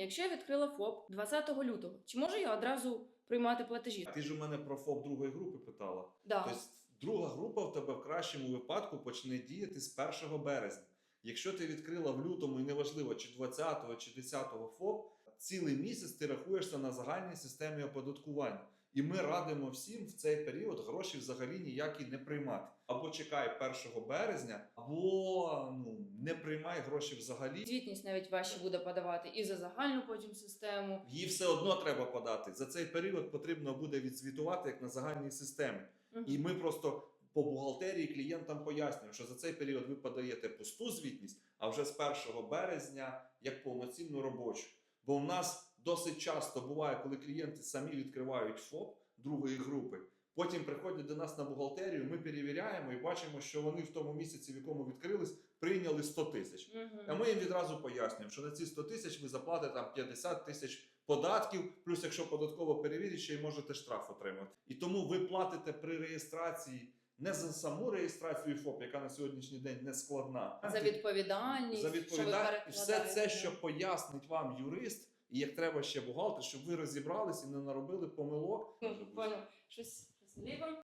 Якщо я відкрила ФОП 20 лютого, чи можу я одразу приймати платежі? Ти ж у мене про ФОП другої групи питала. Да. Тобто друга група в тебе в кращому випадку почне діяти з 1 березня. Якщо ти відкрила в лютому і неважливо, чи 20-го, чи 10-го ФОП, цілий місяць ти рахуєшся на загальній системі оподаткування. І ми радимо всім в цей період гроші взагалі ніякі не приймати. Або чекай 1 березня, або ну не приймай гроші взагалі. Звітність навіть важче буде подавати і за загальну потім систему. Її все одно треба подати. За цей період потрібно буде відзвітувати як на загальній системі. Мгм. І ми просто по бухгалтерії клієнтам пояснюємо, що за цей період ви подаєте пусту звітність, а вже з 1 березня як повноцінну робочу. Бо в нас досить часто буває, коли клієнти самі відкривають ФОП другої групи. Потім приходять до нас на бухгалтерію, ми перевіряємо і бачимо, що вони в тому місяці, в якому відкрились, прийняли 100 тисяч. Мгм. А ми їм відразу пояснюємо, що на ці 100 тисяч ви заплатите там 50 тисяч податків, плюс якщо податково перевірить, ще й можете штраф отримати. І тому ви платите при реєстрації не за саму реєстрацію ФОП, яка на сьогоднішній день не складна, А за відповідальність, за відповідальність. І все це, що пояснить вам юрист, і як треба ще бухгалтер, щоб ви розібрались і не наробили помилок. Понял. Щось зліва.